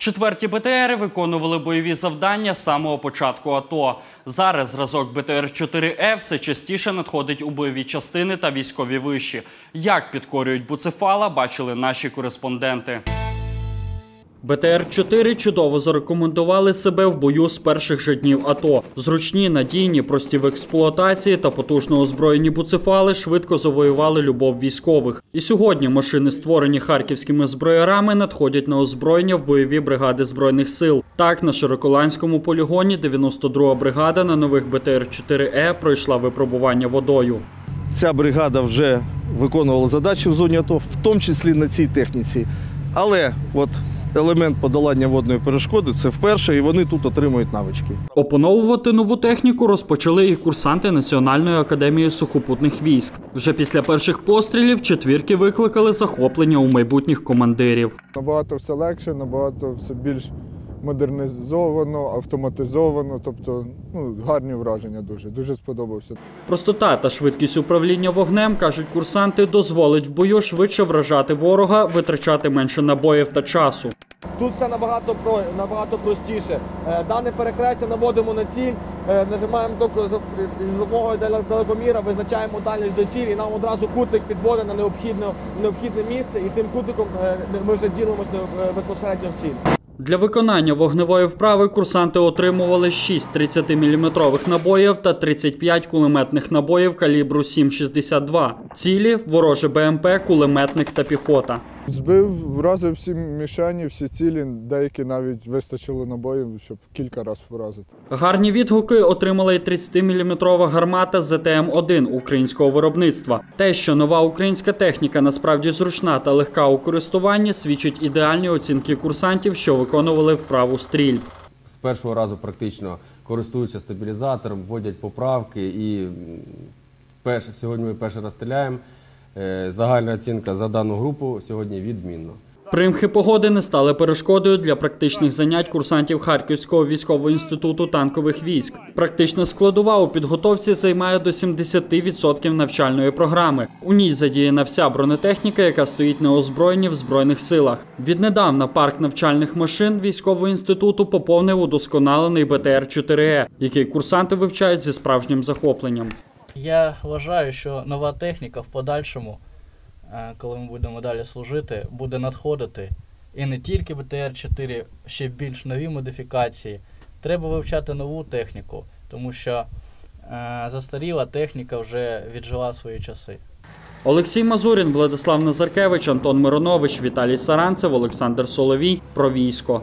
Четверті БТРи виконували бойові завдання з самого початку АТО. Зараз зразок БТР-4Е все частіше надходить у бойові частини та військові виші. Як підкорюють буцефала, бачили наші кореспонденти. БТР-4 чудово зарекомендували себе в бою з перших же днів АТО. Зручні, надійні, прості в експлуатації та потужно озброєні буцефали швидко завоювали любов військових. І сьогодні машини, створені харківськими зброярами, надходять на озброєння в бойові бригади збройних сил. Так, на Широколанському полігоні 92-га бригада на нових БТР-4Е пройшла випробування водою. Ця бригада вже виконувала задачі в зоні АТО, в тому числі на цій техніці. Але от елемент подолання водної перешкоди це вперше, і вони тут отримують навички. Опановувати нову техніку розпочали і курсанти Національної академії сухопутних військ. Вже після перших пострілів четвірки викликали захоплення у майбутніх командирів. Набагато все легше, набагато все більш модернізовано, автоматизовано. Тобто ну, гарні враження дуже. Дуже сподобався. Простота та швидкість управління вогнем, кажуть курсанти, дозволить в бою швидше вражати ворога, витрачати менше набоїв та часу. Тут все набагато про набагато простіше. Е, Дане перехрестя наводимо на ціль, е, нажимаємо за- з допомогою далекоміра, визначаємо дальність до цілі, і нам одразу кутник підводить на необхідне, необхідне місце, і тим кутником е, ми вже ділимося безпосередньо в ціль. Для виконання вогневої вправи курсанти отримували 6 30-мм набоїв та 35 кулеметних набоїв калібру 7,62. Цілі вороже БМП, кулеметник та піхота. Збив, вразив всі мішені, всі цілі, деякі навіть вистачило набоїв, щоб кілька разів вразити. Гарні відгуки отримала і 30-мм гармата ЗТМ-1 українського виробництва. Те, що нова українська техніка насправді зручна та легка у користуванні, свідчить ідеальні оцінки курсантів, що виконували вправу стрільб. з першого разу практично користуються стабілізатором, вводять поправки і перш, сьогодні ми перший раз стріляємо. Е, Загальна оцінка за дану групу сьогодні відмінно. Примхи погоди не стали перешкодою для практичних занять курсантів Харківського військового інституту танкових військ. Практична складова у підготовці займає до 70% навчальної програми. У ній задіяна вся бронетехніка, яка стоїть на озброєнні в збройних силах. Віднедавна парк навчальних машин військового інституту поповнив удосконалений БТР-4Е, який курсанти вивчають зі справжнім захопленням. Я вважаю, що нова техніка в подальшому, е, коли ми будемо далі служити, буде надходити. І не тільки БТР-4, ще більш нові модифікації. Треба вивчати нову техніку, тому що е, застаріла техніка вже віджила свої часи. Олексій Мазурін, Владислав Назаркевич, Антон Миронович, Віталій Саранцев, Олександр Соловій. Про військо.